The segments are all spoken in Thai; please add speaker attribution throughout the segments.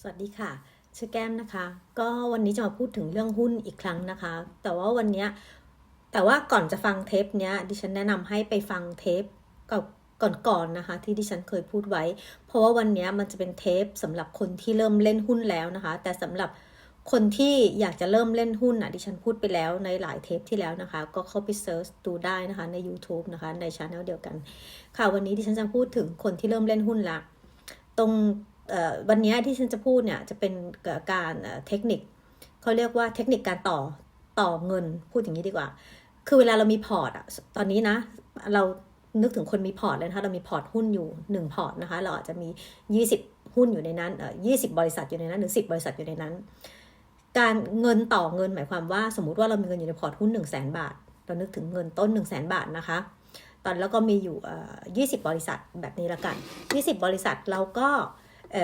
Speaker 1: สวัสดีค่ะชื่อแก้มนะคะ ก็วันนี้จะมาพูดถึงเรื่องหุ้นอีกครั้งนะคะ แต่ว่าวันนี้แต่ว่าก่อนจะฟังเทปเนี้ย ดิฉันแนะนำให้ไปฟังเทปกับก่อนๆนะคะ ที่ดิฉันเคยพูดไว้ เพราะว่าวันนี้มันจะเป็นเทปสำหรับคนที่เริ่มเล่นหุ้นแล้วนะคะ แต่สำหรับคนที่อยากจะเริ่มเล่นหุ้นอะดิฉันพูดไปแล้วในหลายเทปที่แล้วนะคะ ก็เข้าไปเซิร์ชดูได้นะคะใน YouTube นะคะในช anel เดียวกัน ค่ะวันนี้ดิฉันจะพูดถึงคนที่เริ่มเล่นหุ้นละตรง วันนี้ที่ฉันจะพูดเนี่ยจะเป็นการเทคนิคเขาเรียกว่าเทคนิคการต่อต่อเงินพูดอย่างนี้ดีกว่า คือเวลาเรามีพอร์ตอะตอนนี้นะ เรานึกถึงคนมีพอร์ตเลยนะคะเรามีพอร์ตหุ้นอยู่ 1 พอร์ตนะคะ เราอาจจะมี 20 หุ้นอยู่ในนั้นเอ่อ20บริษัทอยู่ในนั้นหรือ10บริษัทอยู่ในนั้น การเงินต่อเงินหมายความว่า สมมุติว่าเรามีเงินอยู่ในพอร์ตหุ้น1 0 0 0 0แบาท เรานึกถึงเงินต้น 1 0 0 0 0แบาทนะคะ ตอนแล้วก็มีอยู่เอ่อ20บริษัทแบบนี้ละกัน 20 บริษัทเราก็ เ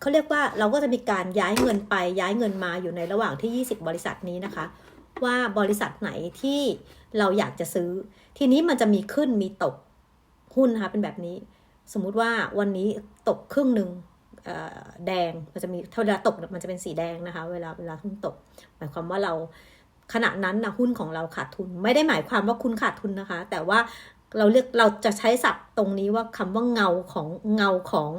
Speaker 1: เขาเรียกว่าเราก็จะมีการย้ายเงินไปย้ายเงินมาอยู่ในระหว่างที่ 20 บริษัทนี้นะคะ ว่าบริษัทไหนที่เราอยากจะซื้อ ทีนี้มันจะมีขึ้นมีตกหุ้นนะคะเป็นแบบนี้ สมมุติว่าวันนี้ตกครึ่งหนึ่งแดงมันจะมีเวลาตกมันจะเป็นสีแดงนะคะ เวลาเวลาหุ้นตก หมายความว่าเราขณะนั้นนะหุ้นของเราขาดทุน ไม่ได้หมายความว่าคุณขาดทุนนะคะ แต่ว่าเราเรียกเราจะใช้ศัพท์ตรงนี้ว่าคำว่าเงาของเงาของ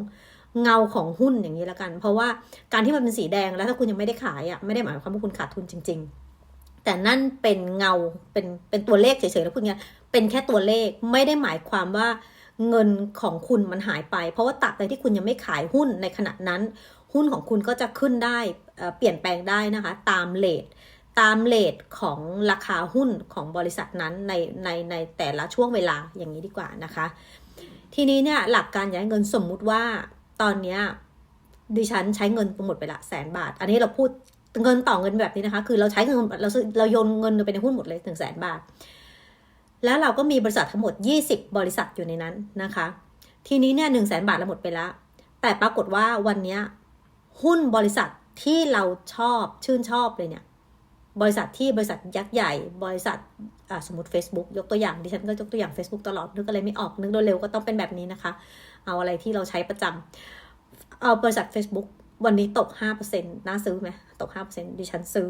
Speaker 1: เงาของหุ้นอย่างนี้ละกัน เพราะว่าการที่มันเป็นสีแดงแล้วถ้าคุณยังไม่ได้ขายอะไม่ได้หมายความว่าคุณขาดทุนจริง ๆ แต่นั่นเป็นเงาเป็นเป็นตัวเลขเฉยๆแล้วพูดงี้เป็นแค่ตัวเลขไม่ได้หมายความว่าเงินของคุณมันหายไป เพราะว่าตัดใดที่คุณยังไม่ขายหุ้นในขณะนั้น หุ้นของคุณก็จะขึ้นได้เอ่อเปลี่ยนแปลงได้นะคะ ตามเลทตามเลทของราคาหุ้นของบริษัทนั้นในในในแต่ละช่วงเวลาอย่างนี้ดีกว่านะคะ ทีนี้เนี่ยหลักการย้ายเงินสมมุติว่า ตอนเนี้ยดิฉันใช้เงินหมดไปละแสนบาท อันนี้เราพูดเงินต่อเงินแบบนี้นะคะ คือเราใช้เงินเราซื้อเราโยนเงินไปในหุ้นหมดเลยถึงแสนบาท แล้วเราก็มีบริษัททั้งหมด 20 บริษัทอยู่ในนั้นนะคะ ทีนี้เนี่ยหนึ่งแสนบาทเราหมดไปแล้วแต่ปรากฏว่าวันนี้หุ้นบริษัทที่เราชอบชื่นชอบเลยเนี่ย บริษัทที่บริษัทยักษ์ใหญ่ บริษัทสมมติ Facebook ยกตัวอย่างดิฉันก็ยกตัวอย่าง Facebook ตลอดนึกอะไรไม่ออกนึกเร็วๆก็ต้องเป็นแบบนี้นะคะ เอาอะไรที่เราใช้ประจำเอาบริษัท Facebook วันนี้ตก 5%น่าซื้อไหมตก 5%ดิฉันซื้อ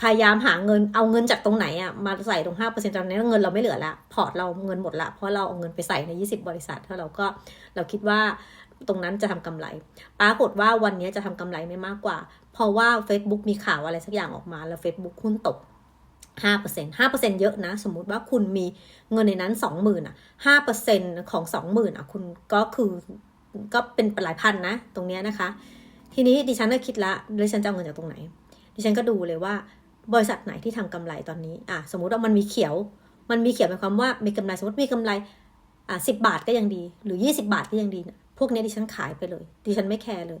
Speaker 1: พยายามหาเงินเอาเงินจากตรงไหนอะมาใส่ตรง 5%ตอนนี้เงินเราไม่เหลือละพอร์ตเราเงินหมดละ เพราะเราเอาเงินไปใส่ใน 20 บริษัทแล้วเราก็เราคิดว่าตรงนั้นจะทำกำไร ปรากฏว่าวันนี้จะทำกำไรไม่มากกว่า เพราะว่า Facebook มีข่าวอะไรสักอย่างออกมาแล้ว Facebook หุ้นตก 5% 5%เยอะนะ สมมุติว่าคุณมีเงินในนั้น 20,000อะ5%ของ 20,000อะคุณก็คือก็เป็นหลายพันนะ ตรงเนี้ยนะคะ ทีนี้ดิฉันก็คิดละดิฉันจะเอาเงินจากตรงไหน ดิฉันก็ดูเลยว่าบริษัทไหนที่ทำกำไรตอนนี้อะสมมุติว่ามันมีเขียว มันมีเขียวหมายความว่ามีกำไรสมมติมีกำไรอะสิบาทก็ยังดี หรือ 20 บาทก็ยังดีนะพวกเนี้ยดิฉันขายไปเลย ดิฉันไม่แคร์เลย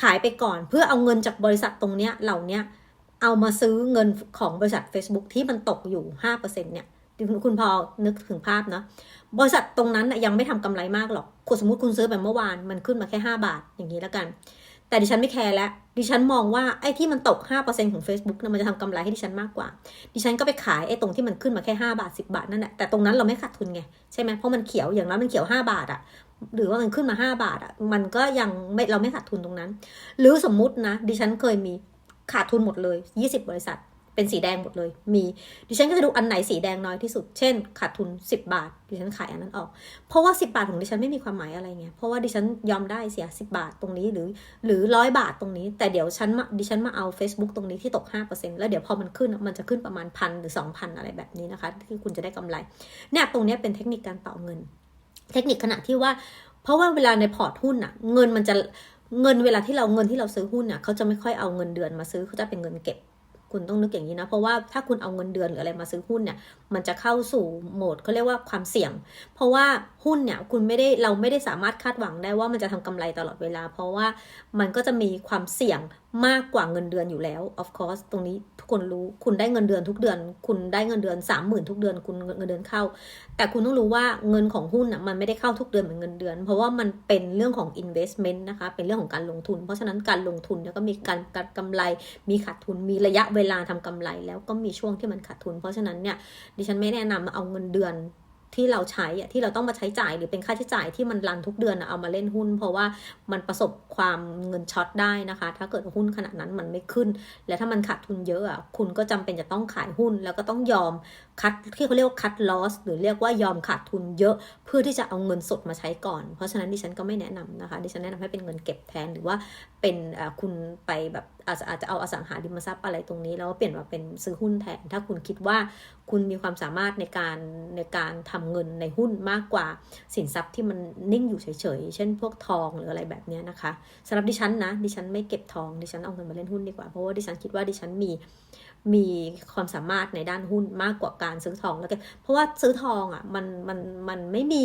Speaker 1: ขายไปก่อนเพื่อเอาเงินจากบริษัทตรงเนี้ยเหล่าเนี้ย เอามาซื้อเงินของบริษัท Facebook ที่มันตกอยู่ 5%เนี่ยคุณพอนึกถึงภาพนะบริษัทตรงนั้นยังไม่ทำกำไรมากหรอกคุณสมมติคุณซื้อไปเมื่อวานมันขึ้นมาแค่ 5 บาทอย่างนี้แล้วกัน แต่ดิฉันไม่แคร์แล้ว ดิฉันมองว่าไอ้ที่มันตก 5%ของ Facebook นะมันจะทำกำไรให้ดิฉันมากกว่า ดิฉันก็ไปขายไอ้ตรงที่มันขึ้นมาแค่ 5 บาท 10 บาทนั่นแหละแต่ตรงนั้นเราไม่ขาดทุนไงใช่ไหมเพราะมันเขียวอย่างน้อยมันเขียว 5 บาทอะหรือว่ามันขึ้นมา 5 บาทอะมันก็ยังไม่เราไม่ขาดทุนตรงนั้น หรือสมมุตินะดิฉันเคยมี ขาดทุนหมดเลย 20 บริษัท เป็นสีแดงหมดเลย มี ดิฉันก็จะดูอันไหนสีแดงน้อยที่สุด เช่น ขาดทุน 10 บาท ดิฉันขายอันนั้นออก เพราะว่า 10 บาทของดิฉันไม่มีความหมายอะไรไงเพราะว่าดิฉันยอมได้เสีย 10 บาทตรงนี้หรือ หรือร้อยบาทตรงนี้ แต่เดี๋ยวฉันมาดิฉันมาเอา Facebook ตรงนี้ที่ตก 5%แล้วเดี๋ยวพอมันขึ้น มันจะขึ้นประมาณพันหรือ 2,000 อะไรแบบนี้นะคะ ที่คุณจะได้กำไร เนี่ย ตรงนี้เป็นเทคนิคการต่อเงิน เทคนิคขณะที่ว่า เพราะว่าเวลาในพอร์ตหุ้นอะเงินมันจะ เงินเวลาที่เราเงินที่เราซื้อหุ้นเนี่ยเขาจะไม่ค่อยเอาเงินเดือนมาซื้อเขาจะเป็นเงินเก็บ คุณต้องนึกอย่างนี้นะ เพราะว่าถ้าคุณเอาเงินเดือนหรืออะไรมาซื้อหุ้นเนี่ย มันจะเข้าสู่โหมดเขาเรียกว่าความเสี่ยง เพราะว่าหุ้นเนี่ยคุณไม่ได้เราไม่ได้สามารถคาดหวังได้ว่ามันจะทำกำไรตลอดเวลา เพราะว่ามันก็จะมีความเสี่ยงมากกว่าเงินเดือนอยู่แล้ว of course ตรงนี้ทุกคนรู้คุณได้เงินเดือนทุกเดือน คุณได้เงินเดือนสามหมื่นทุกเดือนคุณเงินเดือนเข้า แต่คุณต้องรู้ว่าเงินของหุ้นอะมันไม่ได้เข้าทุกเดือนเหมือนเงินเดือน เพราะว่ามันเป็นเรื่องของ investment นะคะ เป็นเรื่องของการลงทุน เพราะฉะนั้นการลงทุนเนี่ยก็มีการการกำไร มีขาดทุน มีระยะเวลาทำกำไร แล้วก็มีช่วงที่มันขาดทุน เพราะฉะนั้นเนี่ยดิฉันไม่แนะนำเอาเงินเดือน ที่เราใช้อะที่เราต้องมาใช้จ่ายหรือเป็นค่าใช้จ่ายที่มันรันทุกเดือนเอามาเล่นหุ้น เพราะว่ามันประสบความเงินช็อตได้นะคะ ถ้าเกิดหุ้นขนาดนั้นมันไม่ขึ้น และถ้ามันขาดทุนเยอะอะคุณก็จำเป็นจะต้องขายหุ้น แล้วก็ต้องยอมคัดที่เขาเรียกว่าคัดลอสหรือเรียกว่ายอมขาดทุนเยอะ เพื่อที่จะเอาเงินสดมาใช้ก่อน เพราะฉะนั้นดิฉันก็ไม่แนะนำนะคะ ดิฉันแนะนำให้เป็นเงินเก็บแทนหรือว่าเป็นคุณไปแบบอาจจะอาจจะเอาอสังหาริมทรัพย์อะไรตรงนี้ แล้วเปลี่ยนมาเป็นซื้อหุ้นแทน ถ้าคุณคิดว่าคุณมีความสามารถในการในการทำเงินในหุ้นมากกว่าสินทรัพย์ที่มันนิ่งอยู่เฉยๆ เช่นพวกทองหรืออะไรแบบนี้นะคะสำหรับดิฉันนะ ดิฉันไม่เก็บทอง ดิฉันเอาเงินมาเล่นหุ้นดีกว่า เพราะว่าดิฉันคิดว่าดิฉันมีมีความสามารถในด้านหุ้นมากกว่าการซื้อทองแล้วกันเพราะว่าซื้อทองอะมันมันมันไม่มี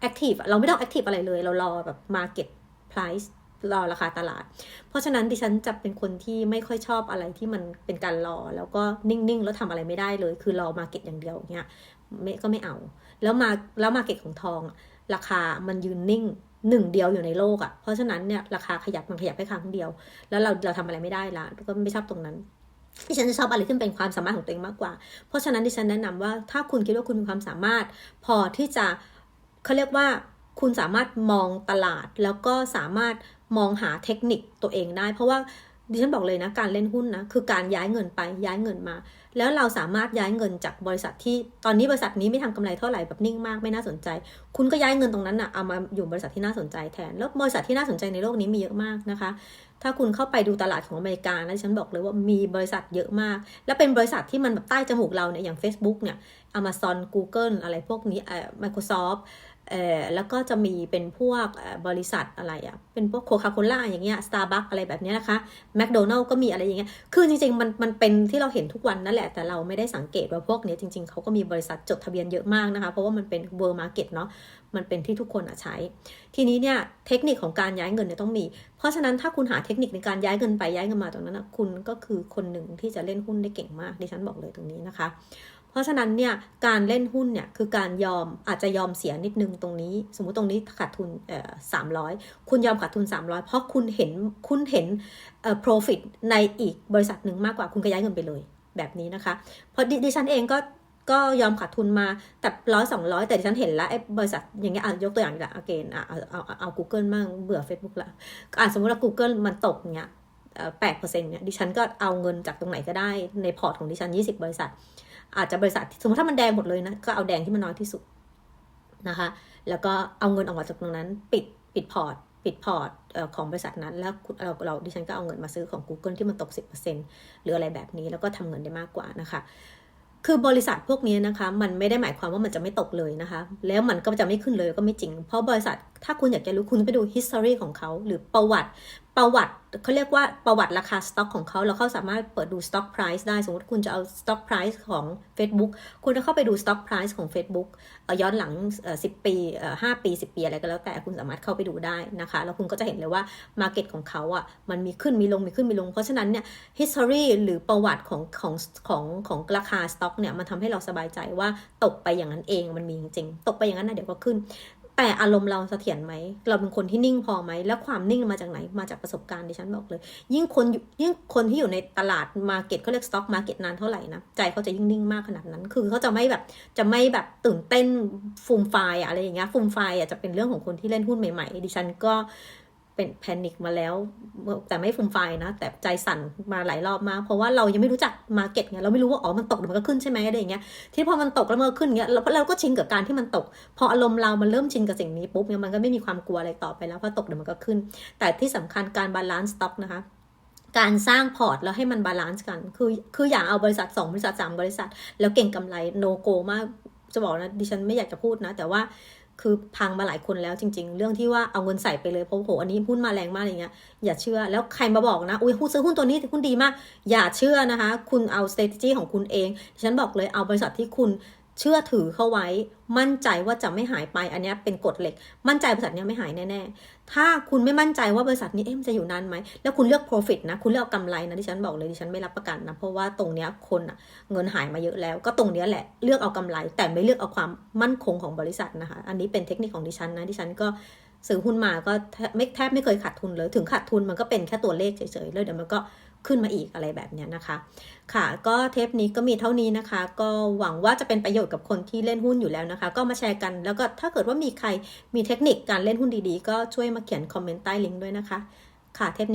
Speaker 1: แอคทีฟเราไม่ต้องแอคทีฟอะไรเลย เรารอแบบ market price รอราคาตลาด เพราะฉะนั้นดิฉันจะเป็นคนที่ไม่ค่อยชอบอะไรที่มันเป็นการรอ แล้วก็นิ่งๆ แล้วทำอะไรไม่ได้เลย คือรอมาเก็ตอย่างเดียวเงี้ย ไม่ก็ไม่เอา แล้วมาแล้วมาเก็ตของทอง ราคามันยืนนิ่งหนึ่งเดียวอยู่ในโลกอะ่ะ เพราะฉะนั้นเนี่ยราคาขยับมันขยับแค่ครั้งเดียว แล้วเราเราทำอะไรไม่ได้ละก็ไม่ชอบตรงนั้นดิฉันจะชอบอะไรที่เป็นความสามารถของตัวเองมากกว่า เพราะฉะนั้นดิฉันแนะนำว่าถ้าคุณคิดว่าคุณมีความสามารถ พอที่จะเขาเรียกว่าคุณสามารถมองตลาดแล้วก็สามารถมองหาเทคนิคตัวเองได้ เพราะว่า ดิฉันบอกเลยนะการเล่นหุ้นนะคือการย้ายเงินไปย้ายเงินมา แล้วเราสามารถย้ายเงินจากบริษัทที่ตอนนี้บริษัทนี้ไม่ทำกำไรเท่าไหร่แบบนิ่งมากไม่น่าสนใจ คุณก็ย้ายเงินตรงนั้นนะเอามาอยู่บริษัทที่น่าสนใจแทน แล้วบริษัทที่น่าสนใจในโลกนี้มีเยอะมากนะคะ ถ้าคุณเข้าไปดูตลาดของอเมริกานะฉันบอกเลยว่ามีบริษัทเยอะมาก และเป็นบริษัทที่มันแบบใต้จมูกเราเนี่ยอย่าง Facebook เนี่ย Amazon Google อะไรพวกนี้เอ่อ Microsoft เอ่อแล้วก็จะมีเป็นพวกบริษัทอะไรอะ่ะ เป็นพวกโคคาโคล่าอย่างเงี้ยสตาร์บัคอะไรแบบนี้นะคะแมคโดนัลก็มีอะไรอย่างเงี้ยคือจริงๆมันมันเป็นที่เราเห็นทุกวันนั่นแหละ แต่เราไม่ได้สังเกตว่าพวกนี้จริงๆ เขาก็มีบริษัทจดทะเบียนเยอะมากนะคะ เพราะว่ามันเป็นเวิร์มาร์เก็ตเนาะมันเป็นที่ทุกคนอะใช้ ทีนี้เนี่ยเทคนิคของการย้ายเงินเนี่ยต้องมี เพราะฉะนั้นถ้าคุณหาเทคนิคในการย้ายเงินไปย้ายเงินมาตรงนั้นนะคุณก็คือคนหนึ่งที่จะเล่นหุ้นได้เก่งมากดิฉันบอกเลยตรงนี้นะคะ ราะฉะนั้นเนี่ยการเล่นหุ้นเนี่ยคือการยอมอาจจะยอมเสียนิดนึงตรงนี้ สมมุติตรงนี้ขาดทุนเอ่อสามร้อยคุณยอมขาดทุน 300 เพราะคุณเห็นคุณเห็นเอ่อ profit ในอีกบริษัทหนึ่งมากกว่าคุณก็ย้ายเงินไปเลยแบบนี้นะคะ เพราะดิฉันเองก็ก็ยอมขาดทุนมาแต่ร้อยสองร้อยแต่ดิฉันเห็นแล้วไอ้บริษัทอย่างเงี้ยยกตัวอย่างละอเกนอะเอาเอาเอา Google มั่งเบื่อ Facebook ละอะสมมติว่า Google มันตกเงี้ยแปดเปอร์เซ็นต์เนี่ยดิฉันก็เอาเงินจากตรงไหนก็ได้ในพอร์ตของดิฉันยี่สิบบริษัท อาจจะบริษัทสมมติถ้ามันแดงหมดเลยนะก็เอาแดงที่มันน้อยที่สุดนะคะ แล้วก็เอาเงินออกมาจากตรงนั้น ปิดปิดพอร์ตปิดพอร์ตของบริษัทนั้น แล้วเราเราดิฉันก็เอาเงินมาซื้อของ Google ที่มันตก 10%หรืออะไรแบบนี้แล้วก็ทำเงินได้มากกว่านะคะ คือบริษัทพวกนี้นะคะ มันไม่ได้หมายความว่ามันจะไม่ตกเลยนะคะ แล้วมันก็จะไม่ขึ้นเลยก็ไม่จริง เพราะบริษัทถ้าคุณอยากจะรู้คุณไปดู history ของเขา หรือประวัติ ประวัติเขาเรียกว่าประวัติราคาสต็อกของเขาแล้วเขาสามารถเปิดดูสต็อกไพรซ์ได้สมมติคุณจะเอาสต็อกไพรซ์ของ Facebook คุณจะเข้าไปดูสต็อกไพรซ์ของ Facebook ย้อนหลัง 10 ปี 5 ปี 10 ปี อะไรก็แล้วแต่คุณสามารถเข้าไปดูได้นะคะ แล้วคุณก็จะเห็นเลยว่า Market ของเขาอะมันมีขึ้นมีลงมีขึ้นมีลง เพราะฉะนั้นเนี่ย history หรือประวัติของของของของราคาสต็อกเนี่ยมันทำให้เราสบายใจว่าตกไปอย่างนั้นเองมันมีจริงๆตกไปอย่างนั้นนะเดี๋ยวก็ขึ้น แต่อารมณ์เราเสถียรไหม เราเป็นคนที่นิ่งพอไหม แล้วความนิ่งมาจากไหน มาจากประสบการณ์ดิฉันบอกเลย ยิ่งคนยิ่งคนที่อยู่ในตลาดมาเก็ตเขาเรียกสต็อกมาเก็ตนานเท่าไหร่นะ ใจเขาจะยิ่งนิ่งมากขนาดนั้น คือเขาจะไม่แบบจะไม่แบบตื่นเต้นฟูมไฟอะไรอย่างเงี้ย ฟูมไฟอะจะเป็นเรื่องของคนที่เล่นหุ้นใหม่ๆ ดิฉันก็ เป็นแพนิคมาแล้ว แต่ไม่ฟุ่มไฟนะ แต่ใจสั่นมาหลายรอบมาก เพราะว่าเรายังไม่รู้จักมาเก็ตไงเราไม่รู้ว่าอ๋อมันตกมันก็ขึ้นใช่ไหมอะไรอย่างเงี้ยที่พอมันตกแล้วมันขึ้นเงี้ยเราเราก็ชินกับการที่มันตก พออารมณ์เรามันเริ่มชินกับสิ่งนี้ปุ๊บเนี่ยมันก็ไม่มีความกลัวอะไรต่อไปแล้วพอตกเดี๋ยวมันก็ขึ้น แต่ที่สำคัญการบาลานซ์สต็อกนะคะการสร้างพอร์ตแล้วให้มันบาลานซ์กัน คือ คืออย่าเอาบริษัท 2 บริษัท 3 บริษัท แล้วเก่งกำไรโนโกมาก จะบอกนะ ดิฉันไม่อยากจะพูดนะ แต่ว่า คือพังมาหลายคนแล้วจริง ๆ เรื่องที่ว่าเอาเงินใส่ไปเลยเพราะโหอันนี้หุ้นมาแรงมากอย่างเงี้ยอย่าเชื่อแล้วใครมาบอกนะอุ้ยหุ้นซื้อหุ้นตัวนี้หุ้นดีมาก อย่าเชื่อนะคะ คุณเอา strategy ของคุณเอง ฉันบอกเลยเอาบริษัทที่คุณ เชื่อถือเข้าไว้ มั่นใจว่าจะไม่หายไป อันนี้เป็นกฎเหล็ก มั่นใจบริษัทนี้ไม่หายแน่ๆ ถ้าคุณไม่มั่นใจว่าบริษัทนี้เอ๊ะมันจะอยู่นานไหม แล้วคุณเลือก profit นะ คุณเลือกเอากำไรนะที่ฉันบอกเลยที่ฉันไม่รับประกันนะ เพราะว่าตรงเนี้ยคนอะเงินหายมาเยอะแล้ว ก็ตรงเนี้ยแหละ เลือกเอากำไร แต่ไม่เลือกเอาความมั่นคงของบริษัทนะคะ อันนี้เป็นเทคนิคของดิฉันนะ ดิฉันก็ซื้อหุ้นมาก็ไม่แทบไม่เคยขาดทุนเลย ถึงขาดทุนมันก็เป็นแค่ตัวเลขเฉยๆแล้วเดี๋ยวมันก็ ขึ้นมาอีกอะไรแบบนี้นะคะ ค่ะ ก็เทปนี้ก็มีเท่านี้นะคะ ก็หวังว่าจะเป็นประโยชน์กับคนที่เล่นหุ้นอยู่แล้วนะคะ ก็มาแชร์กัน แล้วก็ถ้าเกิดว่ามีใครมีเทคนิคการเล่นหุ้นดีๆ ก็ช่วยมาเขียนคอมเมนต์ใต้ลิงก์ด้วยนะคะ ค่ะเทปนี้